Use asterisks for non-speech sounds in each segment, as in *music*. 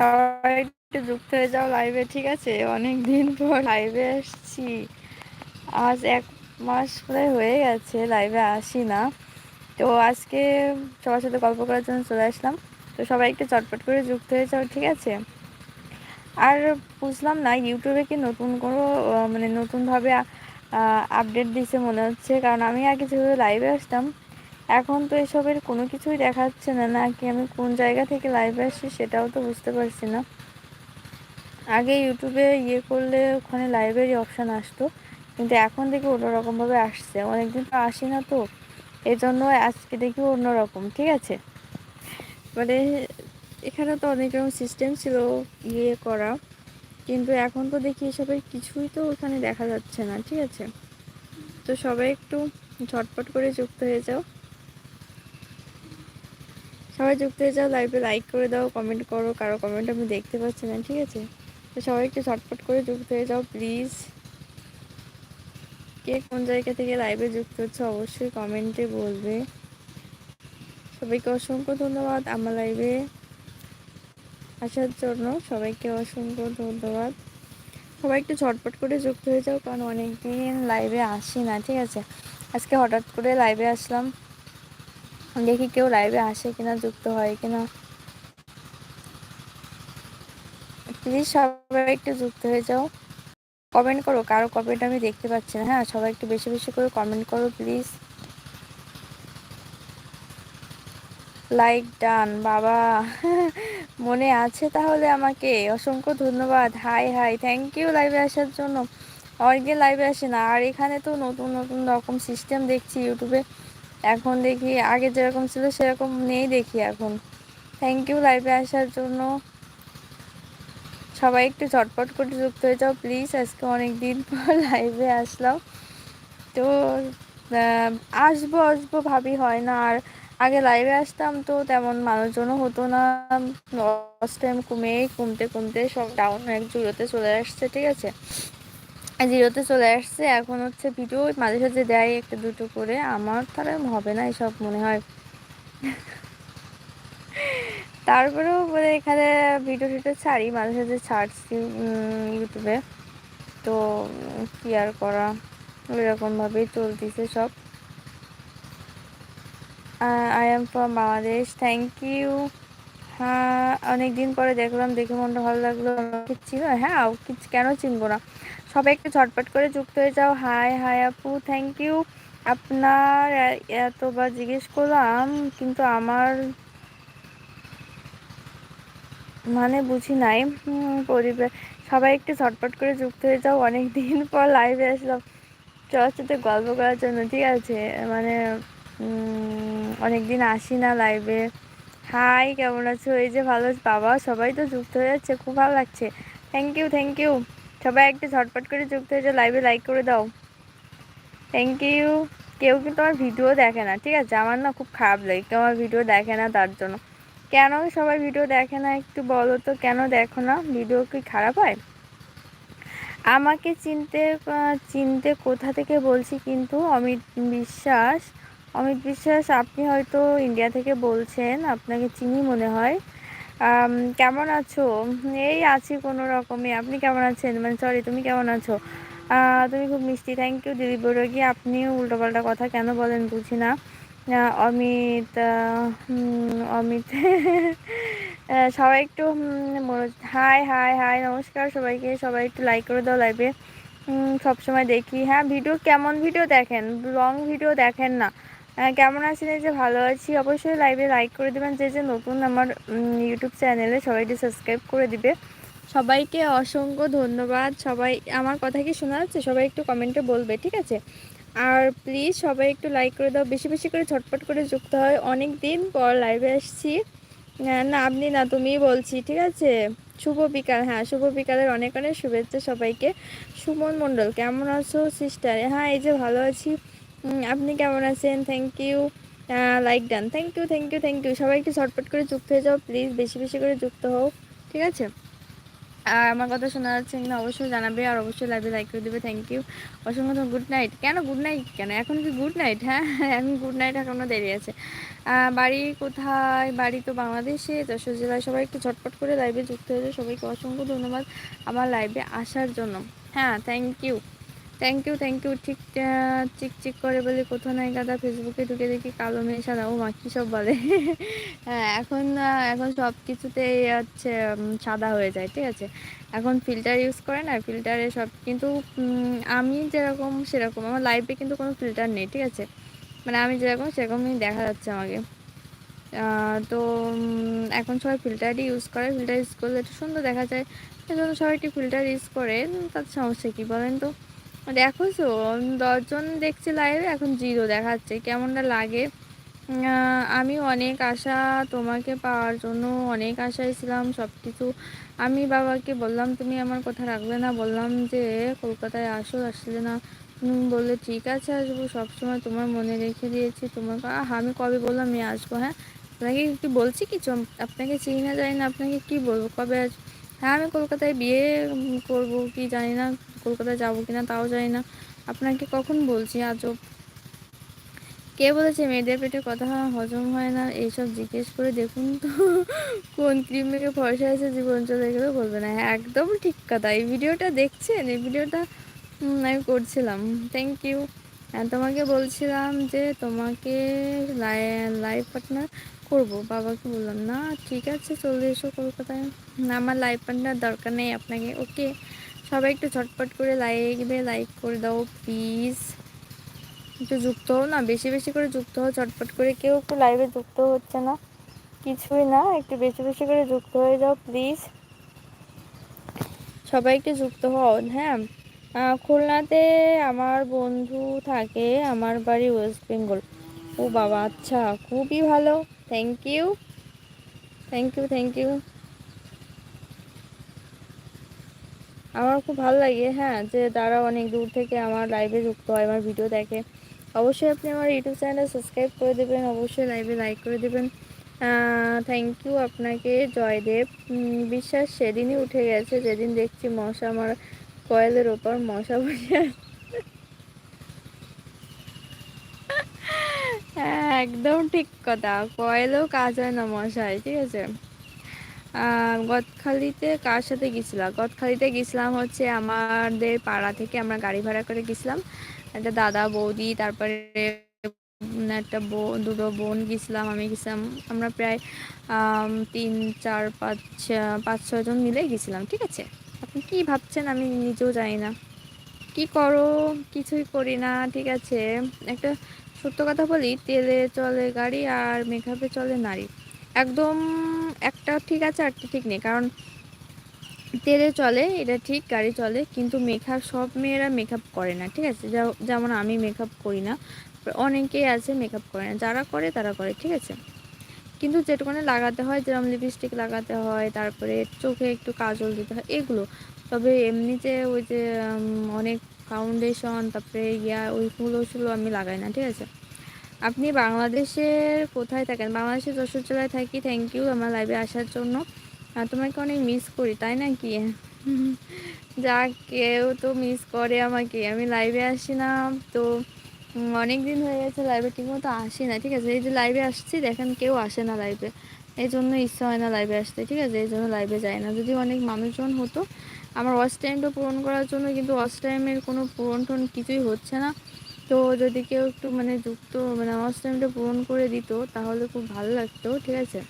সবাই একটু যুক্ত হয়ে যাও লাইভে ঠিক আছে? অনেক দিন পর লাইভে আসছি। আজ এক মাস প্রায় হয়ে গেছে লাইভে আসি না। তো আজকে সবার সাথে গল্প করার জন্য চলে আসলাম। তো সবাই একটু চটপট করে যুক্ত হয়ে যাও, ঠিক আছে? আর বুঝলাম না ইউটিউবে কি নতুন কোনো মানে নতুনভাবে আপডেট দিছে মনে হচ্ছে। কারণ আমি আগে যেভাবে লাইভে আসতাম এখন তো এসবের কোনো কিছুই দেখাচ্ছে না। না কি আমি কোন জায়গা থেকে লাইভে আসছি সেটাও তো বুঝতে পারছি না। আগে ইউটিউবে ইয়ে করলে ওখানে লাইভেরই অপশান আসতো। কিন্তু এখন দেখি অন্যরকমভাবে আসছে। অনেকদিন তো আসি না তো। এই জন্য আজকে দেখি অন্যরকম, ঠিক আছে? মানে এখানে তো অনেক রকম সিস্টেম ছিল ইয়ে করা। কিন্তু এখন তো দেখি এসবের কিছুই তো ওখানে দেখা যাচ্ছে না, ঠিক আছে? তো সবাই একটু ঝটপট করে যুক্ত হয়ে যাও। সবাই যুক্ত হয়ে যাও লাইভে লাইক করে দাও কমেন্ট করো, কারও কমেন্ট আমি দেখতে পাচ্ছি না, ঠিক আছে? তো সবাই একটু ঝটপট করে যুক্ত হয়ে যাও প্লিজ কে কোন জায়গা থেকে লাইভে যুক্ত হচ্ছে অবশ্যই কমেন্টে বলবে। সবাইকে অসংখ্য ধন্যবাদ আমার লাইভে আসার জন্য। সবাইকে অসংখ্য ধন্যবাদ। সবাই একটু ঝটপট করে যুক্ত হয়ে যাও, কারণ অনেকদিন লাইভে আসি না, ঠিক আছে? আজকে হঠাৎ করে লাইভে আসলাম। দেখি কেউ লাইভে আসে কিনা, যুক্ত হয় কিনা। প্লিজ সবাই একটু যুক্ত হয়ে যাও। কমেন্ট করো, কারও কমেন্ট আমি দেখতে পাচ্ছি না। হ্যাঁ সবাই একটু বেশি বেশি করে কমেন্ট করো প্লিজ লাইক ডান বাবা। *laughs* মনে আছে তাহলে আমাকে? অসংখ্য ধন্যবাদ। হাই হাই থ্যাংক ইউ লাইভে আসার জন্য। অনেকদিন লাইভে আসে না আর এখানে তো নতুন নতুন রকম সিস্টেম দেখছি ইউটিউবে এখন দেখি, আগে যেরকম ছিল সেরকম নেই দেখি এখন। থ্যাংক ইউ লাইভে আসার জন্য। সবাই একটু ঝটপট করে যুক্ত হয়ে যাও প্লিজ আজকে অনেক দিন পর লাইভে আসলাম। তো আসব আসব ভাবি হয় না। আর আগে লাইভে আসতাম তো তেমন মানুষজনও হতো না। লস টাইম কমে, কমতে কমতে সব ডাউন এক জিরোতে চলে আসছে, ঠিক আছে? জিরোতে চলে আসছে। এখন হচ্ছে ভিডিও, মাঝে সাঝে দেয় একটা দুটো করে। আমার তারা হবে না এসব মনে হয়। তারপরেও মানে এখানে ভিডিও টিডিও ছাড়ি, মাঝে সাঝে ছাড়ছি ইউটিউবে। তো কি আর করা? ওইরকমভাবেই চলতেছে সব। I am from Bangladesh thank you হ্যাঁ অনেক দিন পরে দেখলাম, দেখে মনটা ভালো লাগল। চিনো হ্যাঁ কেন চিনবো না। সবাই একটু ঝটপট করে যুক্ত হয়ে যাও। হাই হাই আপু থ্যাংক ইউ আপনার এতবার জিজ্ঞেস করলাম, কিন্তু আমার মানে বুঝি নাই। পরিবার, সবাই একটু ঝটপট করে যুক্ত হয়ে যাও। অনেক দিন পর লাইভে আসলাম। চলার সাথে গল্প করার জন্য, ঠিক আছে? মানে অনেক দিন আসি না লাইভে হাই, কেমন আছো? এই যে ভালো বাবা, সবাই তো যুক্ত হয়ে যাচ্ছে, খুব ভালো লাগছে। থ্যাংক ইউ থ্যাংক ইউ সবাই একটু ঝটপট করে যুক্ত হয়ে লাইভে লাইক করে দাও। থ্যাংক ইউ কেউ কিন্তু আমার ভিডিও দেখে না, ঠিক আছে? আমার না খুব খারাপ লাগে, কেউ আমার ভিডিও দেখে না তার জন্য। কেন সবাই ভিডিও দেখে না একটু বলো তো, কেন দেখো না? ভিডিও কি খারাপ হয়? আমাকে চিনতে চিনতে কোথা থেকে বলছি কিন্তু অমিত বিশ্বাস অমিত বিশ্বাস, আপনি হয়তো ইন্ডিয়া থেকে বলছেন, আপনাকে চিনি মনে হয়। কেমন আছো? এই আছি কোনো রকমে। আপনি কেমন আছেন? মানে সরি তুমি কেমন আছো? তুমি খুব মিষ্টি। থ্যাংক ইউ দিদি বৈরাগী আপনিও উল্টোপাল্টা কথা কেন বলেন বুঝি না। অমিত অমিত। সবাই একটু হাই হাই হাই নমস্কার সবাইকে। সবাই একটু লাইক করে দাও লাইভে সবসময় দেখি। হ্যাঁ ভিডিও কেমন ভিডিও দেখেন? লং ভিডিও দেখেন না। কেমন আছেন? এই যে ভালো আছি। অবশ্যই লাইভে লাইক করে দেবেন। যে যে নতুন আমার ইউটিউব চ্যানেলে সবাইকে সাবস্ক্রাইব করে দিবে। সবাইকে অসংখ্য ধন্যবাদ। সবাই আমার কথা কি শোনা যাচ্ছে? সবাই একটু কমেন্টে বলবে, ঠিক আছে? আর প্লিজ সবাই একটু লাইক করে দাও। বেশি বেশি করে ছটপট করে যুক্ত হয়। অনেক দিন পর লাইভে আসছি। না, আপনি না, তুমিই বলছি, ঠিক আছে? শুভ বিকাল। হ্যাঁ শুভ বিকালের অনেক অনেক শুভেচ্ছা সবাইকে। সুমন মণ্ডল, কেমন আছো সিস্টার হ্যাঁ এই যে ভালো আছি। আপনি কেমন আছেন? Thank you like done thank you thank you thank you সবাই একটু ছটপট করে যুক্ত হয়ে যাও প্লিজ বেশি বেশি করে যুক্ত হও। ঠিক আছে? আর আমার কথা শোনা যাচ্ছে কিনা অবশ্যই জানাবে, আর অবশ্যই লাইভে লাইক করে দেবে থ্যাংক ইউ অসংখ্য গুড নাইট কেন গুড নাইট কেন? এখন কি গুড নাইট হ্যাঁ এখন গুড নাইট এখনও দেরি আছে। বাড়ি কোথায়? বাড়ি তো বাংলাদেশে, যশোর জেলায়। সবাই একটু ঝটপট করে লাইভে যুক্ত হয়েছে সবাইকে অসংখ্য ধন্যবাদ আমার লাইভে আসার জন্য। হ্যাঁ thank you thank you thank you ঠিক চিক চিক করে বলে, কোথাও নাই গাদা ফেসবুকে ঢুকে দেখি কালো মেয়ে, সাদা, ও মা সব বলে? *laughs* হ্যাঁ এখন এখন সব কিছুতেই হচ্ছে সাদা হয়ে যায়, ঠিক আছে? এখন ফিল্টার ইউজ করে না ফিল্টারে সব, কিন্তু আমি যেরকম সেরকম, আমার লাইফে কিন্তু কোনো ফিল্টার নেই, ঠিক আছে? মানে আমি যেরকম সেরকমই দেখা যাচ্ছে আমাকে। তো এখন সবাই ফিল্টারই ইউজ করে ফিল্টার ইউজ করলে একটু সুন্দর দেখা যায়। সেজন্য সবাই একটি ফিল্টার ইউজ করে তার সমস্যা কী বলেন তো? দেখো তো দশজন দেখছি লাইভে এখন জিরো দেখাচ্ছে, কেমনটা লাগে? আমি অনেক আশা তোমাকে পাওয়ার জন্য, অনেক আশায় ছিলাম সব কিছু আমি বাবাকে বললাম, তুমি আমার কথা রাখবে না। বললাম যে, কলকাতায় আসো, আসলে না। বললে, ঠিক আছে, আসব। সবসময় তোমার মনে রেখে দিয়েছি তোমার আমি কবে বললাম, আমি আসব? হ্যাঁ আপনাকে কি বলছি কিছু আপনাকে চিনি না জানি না, আপনাকে কি বলব, কবে আসব হ্যাঁ আমি কলকাতায় বিয়ে করব কি জানি না। কলকাতায় যাব কিনা তাও জানি না। আপনাকে কখন বলছি আজব কে বলেছে মেয়েদের পেটে কথা হজম হয় না? এইসব জিজ্ঞেস করে দেখুন তো। কোন ক্রিম মেখে ফর্সা আছে জীবন চলে গেলেও বলবে না। হ্যাঁ একদম ঠিক কথা। এই ভিডিওটা দেখছেন? এই ভিডিওটা আমি করছিলাম। থ্যাংক ইউ তোমাকে বলছিলাম যে তোমাকে লাইভ পার্টনার করব। বাবাকে বললাম, না, ঠিক আছে, চলে এসো কলকাতায়। আমার লাইভ পার্টনার দরকার নেই আপনাকে। ওকে সবাই একটু ঝটপট করে লাইভে লাইক করে দাও প্লিজ একটু যুক্ত হও না, বেশি বেশি করে যুক্ত হও চটপট করে। কেউ একটু লাইভে যুক্ত হচ্ছে না, কিছুই না, একটু বেশি বেশি করে যুক্ত হয়ে যাও প্লিজ সবাই একটু যুক্ত হও হ্যাঁ। খুলনাতে আমার বন্ধু থাকে, আমার বাড়ি ওয়েস্ট বেঙ্গল। ও বাবা আচ্ছা খুবই ভালো। Thank you thank you thank you আমার খুব ভালো লাগে হ্যাঁ যে তারা অনেক দূর থেকে আমার লাইভে যুক্ত হয়, আমার ভিডিও দেখে। অবশ্যই আপনি আমার ইউটিউব চ্যানেল সাবস্ক্রাইব করে দেবেন, অবশ্যই লাইভে লাইক করে দেবেন। থ্যাংক ইউ আপনাকে, জয়দেব। বিশ্বাস সেদিনই উঠে গেছে, যেদিন দেখছি মশা আমার কয়েলের ওপর মশা বসে হ্যাঁ একদম ঠিক কথা, কয়েলেও কাজ হয় না মশায়, ঠিক আছে? গদখালিতে কার সাথে গেছিলাম গদখালিতে গেছিলাম হচ্ছে আমাদের পাড়া থেকে আমরা গাড়ি ভাড়া করে গেছিলাম। একটা দাদা, বৌদি, তারপরে একটা বোন দুটো বোন গেছিলাম, আমি গেছিলাম, আমরা প্রায় তিন, চার, পাঁচ পাঁচ ছজন মিলে গেছিলাম, ঠিক আছে? আপনি কি ভাবছেন আমি নিজেও জানি না। কি করো? কিছুই করি না, ঠিক আছে? একটা সত্য কথা বলি, তেলে চলে গাড়ি আর মেকআপে চলে নারী। একদম একটা ঠিক আছে একটা ঠিক নেই। কারণ তেলে চলে, এটা ঠিক, গাড়ি চলে, কিন্তু মেকআপ সব মেয়েরা মেকআপ করে না, ঠিক আছে? যেমন আমি মেকআপ করি না, অনেকেই আছে মেকআপ করে না, যারা করে তারা করে, ঠিক আছে? কিন্তু যেটুকুনে লাগাতে হয়, যেরকম লিপস্টিক লাগাতে হয়, তারপরে চোখে একটু কাজল দিতে হয়, এগুলো। তবে এমনি যে ওই যে অনেক ফাউন্ডেশন তারপরে ইয়া, ওইগুলো সেগুলো আমি লাগাই না, ঠিক আছে? আপনি বাংলাদেশের কোথায় থাকেন? বাংলাদেশের যশোর জেলায় থাকি থ্যাংক ইউ আমার লাইভে আসার জন্য। তোমাকে অনেক মিস করি, তাই না কি যা কেউ তো মিস করে আমাকে, আমি লাইভে আসি না। তো অনেক দিন হয়ে গেছে লাইভে ঠিকমতো আসি না, ঠিক আছে? এই যে লাইভে আসছি, দেখেন কেউ আসে না লাইভে এই জন্য ইচ্ছা হয় না লাইভে আসতে, ঠিক আছে? এই জন্য লাইভে যায় না। যদি অনেক মানুষজন হতো, আমার ওয়াচ টাইমটা পূরণ করার জন্য কিন্তু ওয়াচ টাইমের কোনো পূরণ টন কিছুই হচ্ছে না। তো যদি কেউ একটু মানে যুক্ত মানে আমার টাইমটা পূরণ করে দিত, তাহলে খুব ভালো লাগতো, ঠিক আছে?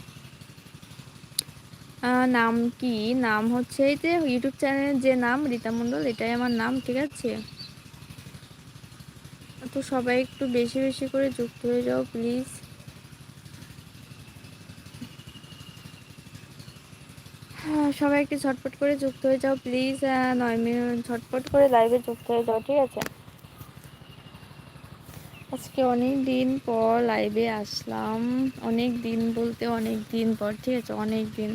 নাম কি? নাম হচ্ছে এই যে ইউটিউব চ্যানেলের যে নাম, রীতা মণ্ডল, এটাই আমার নাম, ঠিক আছে? তো সবাই একটু বেশি বেশি করে যুক্ত হয়ে যাও প্লিজ সবাই একটু ঝটপট করে যুক্ত হয়ে যাও প্লিজ নয় মিনিট, ঝটপট করে লাইভে যুক্ত হয়ে যাও, ঠিক আছে? আজকে অনেক দিন পর লাইভে আসলাম। অনেক দিন বলতে অনেক দিন পর, ঠিক আছে? অনেক দিন।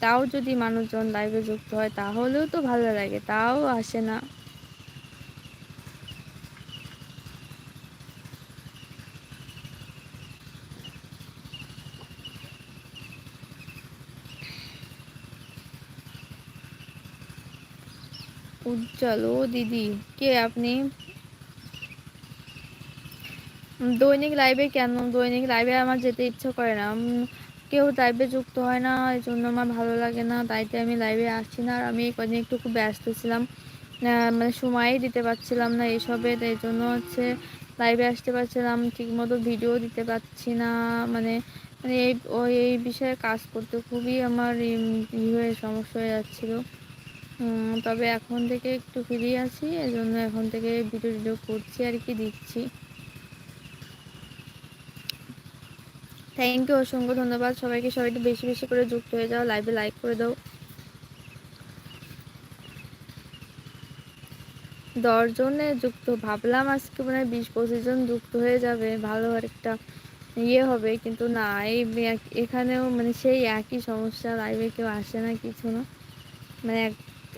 তাও যদি মানুষজন লাইভে যুক্ত হয়, তাহলেও তো ভালো লাগে। তাও আসে না। উজ্জ্বল। ও দিদি, কে আপনি? দৈনিক লাইভে কেন? দৈনিক লাইভে আমার যেতে ইচ্ছে করে না। কেউ লাইভে যুক্ত হয় না এই জন্য আমার ভালো লাগে না, তাইতে আমি লাইভে আসছি না। আর আমি কদিন একটু খুব ব্যস্ত ছিলাম। মানে সময়ই দিতে পারছিলাম না এসবে এই জন্য হচ্ছে লাইভে আসতে পারছিলাম, ঠিকমতো ভিডিও দিতে পারছি না। মানে মানে এই ওই এই বিষয়ে কাজ করতে খুবই আমার ই হয়ে, সমস্যা হয়ে যাচ্ছিল। তবে এখন থেকে একটু ফ্রি আছি এই জন্য এখন থেকে ভিডিও ভিডিও করছি আর কি, দিচ্ছি। থ্যাংক ইউ অসংখ্য ধন্যবাদ। সবাইকে সবাই একটু বেশি বেশি করে যুক্ত হয়ে যাও লাইভে লাইক করে দাও। দশজনে যুক্ত, ভাবলাম আজকে মানে বিশ পঁচিশ জন যুক্ত হয়ে যাবে, ভালো একটা ইয়ে হবে, কিন্তু না, এই এখানেও মানে সেই একই সমস্যা লাইভে কেউ আসে না, কিছু না। মানে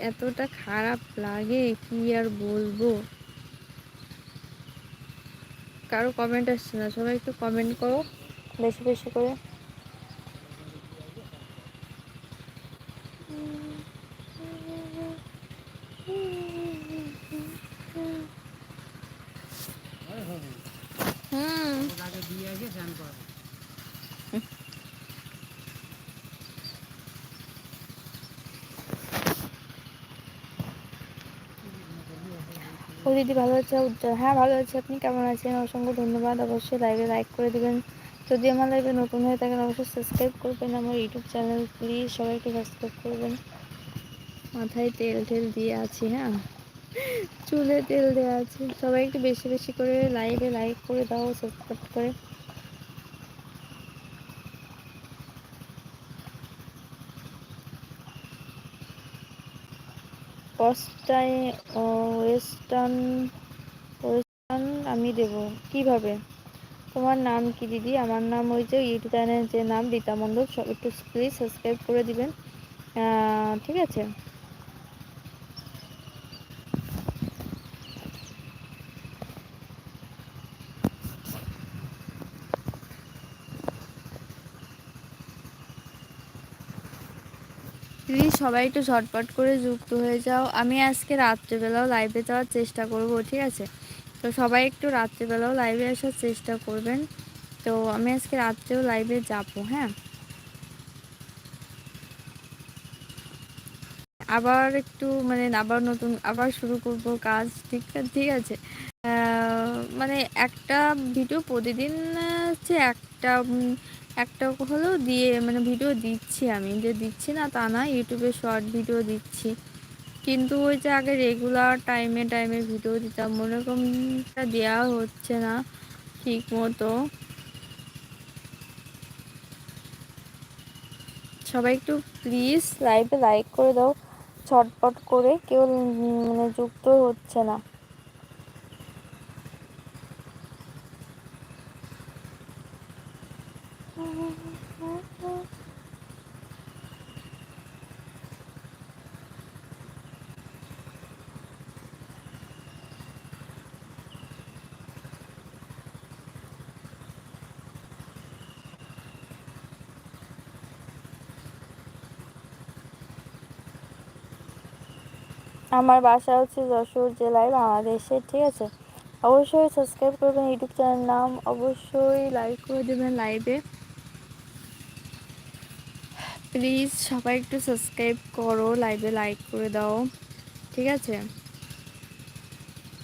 এতটা খারাপ লাগে? কি আর বলব? কারও কমেন্ট আসছে না। সবাই একটু কমেন্ট করো। বেশি বেশি করে। ও দিদি ভালো আছে, উজ্জ্বল। হ্যাঁ ভালো আছে। আপনি কেমন আছেন? অসংখ্য ধন্যবাদ। অবশ্যই লাইভে লাইক করে দেবেন। যদি আমার লাইভে নতুন হয়ে থাকেন, অবশ্যই সাবস্ক্রাইব করবেন আমার ইউটিউব চ্যানেল প্লিজ সবাইকে সাবস্ক্রাইব করবেন। মাথায় তেল টেল দিয়ে আছি হ্যাঁ? চুলে তেল দেওয়া আছে। সবাই একটু বেশি বেশি করে লাইভে লাইক করে দাও সাবস্ক্রাইব করে। কস্টাই ওয়েস্টার্ন ওয়েস্টার্ন আমি দেব। কীভাবে? তোমার নাম কি দিদি? আমার নাম ওই যে ইউটিউব চ্যানেল যে নাম রীতা সব একটু প্লিজ সাবস্ক্রাইব করে দিবেন। ঠিক আছে? প্লিজ সবাই একটু ঝটপট করে যুক্ত হয়ে যাও। আমি আজকে রাত্রেবেলাও লাইভে যাওয়ার চেষ্টা করব, ঠিক আছে? তো সবাই একটু রাত্রেবেলাও লাইভে আসার চেষ্টা করবেন। তো আমি আজকে রাত্রেও লাইভে যাব হ্যাঁ? আবার একটু মানে আবার নতুন, আবার শুরু করব কাজ, ঠিক ঠিক আছে? মানে একটা ভিডিও প্রতিদিন হচ্ছে একটা একটা হলেও দিয়ে মানে ভিডিও দিচ্ছি আমি। যে দিচ্ছি না তা না, ইউটিউবে শর্ট ভিডিও দিচ্ছি। কিন্তু ওই যে আগে রেগুলার টাইমে টাইমে ভিডিও দিতাম, ওরকমটা দেওয়া হচ্ছে না ঠিক মতো সবাই একটু প্লিজ লাইভে লাইক করে দাও, ছটপট করে। কেউ মানে যুক্ত হচ্ছে না। আমার বাসা হচ্ছে যশোর জেলায় বাংলাদেশে, ঠিক আছে? অবশ্যই সাবস্ক্রাইব করবেন ইউটিউব চ্যানেল নাম। অবশ্যই লাইক করে দেবেন লাইভে প্লিজ সবাই একটু সাবস্ক্রাইব করো লাইভে লাইক করে দাও, ঠিক আছে?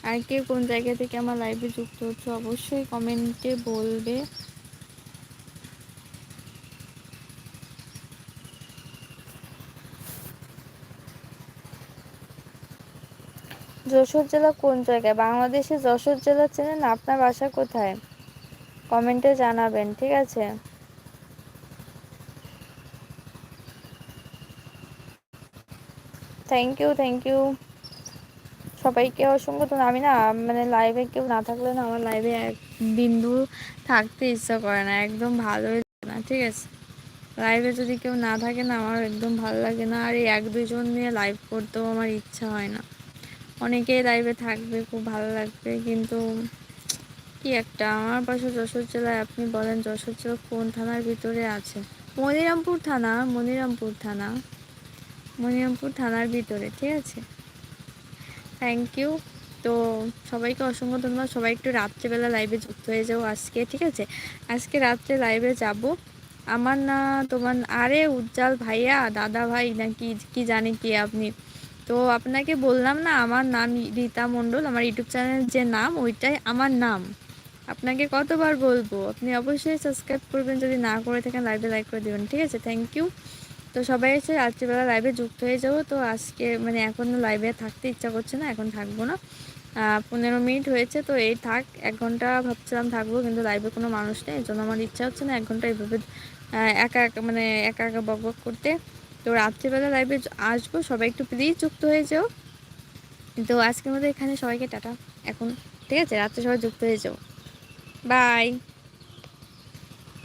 আর কে কোন জায়গা থেকে আমার লাইভে যুক্ত হচ্ছে অবশ্যই কমেন্টে বলবে। যশোর জেলা কোন জায়গায়? বাংলাদেশে যশোর জেলা চেনেন আপনার বাসা কোথায়? কমেন্টে জানাবেন, ঠিক আছে? থ্যাংক ইউ থ্যাংক ইউ সবাইকে অসংখ্য তো আমি না মানে লাইভে কেউ না থাকলে না আমার লাইভে এক বিন্দু থাকতে ইচ্ছা করে না, একদম ভালোই না, ঠিক আছে? লাইভে যদি কেউ না থাকে না, আমার একদম ভালো লাগে না। আর এই এক দুজন নিয়ে লাইভ করতেও আমার ইচ্ছা হয় না। অনেকেই লাইভে থাকবে, খুব ভালো লাগবে। কিন্তু কি একটা, আমার পাশে যশোর জেলায় আপনি বলেন, যশোর জেলা কোন থানার ভিতরে আছে? মনিরামপুর থানা মনিরামপুর থানা। মনিরামপুর থানার ভিতরে, ঠিক আছে? থ্যাংক ইউ তো সবাইকে অসংখ্য ধন্যবাদ। সবাই একটু রাত্রেবেলা লাইভে যুক্ত হয়ে যাও আজকে, ঠিক আছে? আজকে রাত্রে লাইভে যাব। আমার না, তোমার আরে উজ্জ্বল ভাইয়া, দাদা ভাই নাকি কি জানি কি আপনি? তো আপনাকে বললাম না, আমার নাম রীতা মণ্ডল, আমার ইউটিউব চ্যানেলের যে নাম, ওইটাই আমার নাম। আপনাকে কতবার বলব, আপনি অবশ্যই সাবস্ক্রাইব করবেন, যদি না করে থাকেন লাইভে লাইক করে দেবেন, ঠিক আছে? থ্যাংক ইউ তো সবাই এসে রাত্রিবেলা লাইভে যুক্ত হয়ে যাব। তো আজকে মানে এখনও লাইভে থাকতে ইচ্ছা করছে না, এখন থাকব না। পনেরো মিনিট হয়েছে, তো এই থাক, এক ঘণ্টা ভাবছিলাম থাকব, কিন্তু লাইভে কোনো মানুষ নেই এই জন্য আমার ইচ্ছা হচ্ছে না, এক ঘণ্টা এইভাবে একা একা মানে একা একা বক বক করতে। তো রাত্রিবেলা লাইভে আসব। সবাই একটু প্লিজ যুক্ত হয়ে যাও। তো আজকের মধ্যে এখানে সবাইকে টাটা। এখন, ঠিক আছে? রাত্রে সবাই যুক্ত হয়ে যাও। বাই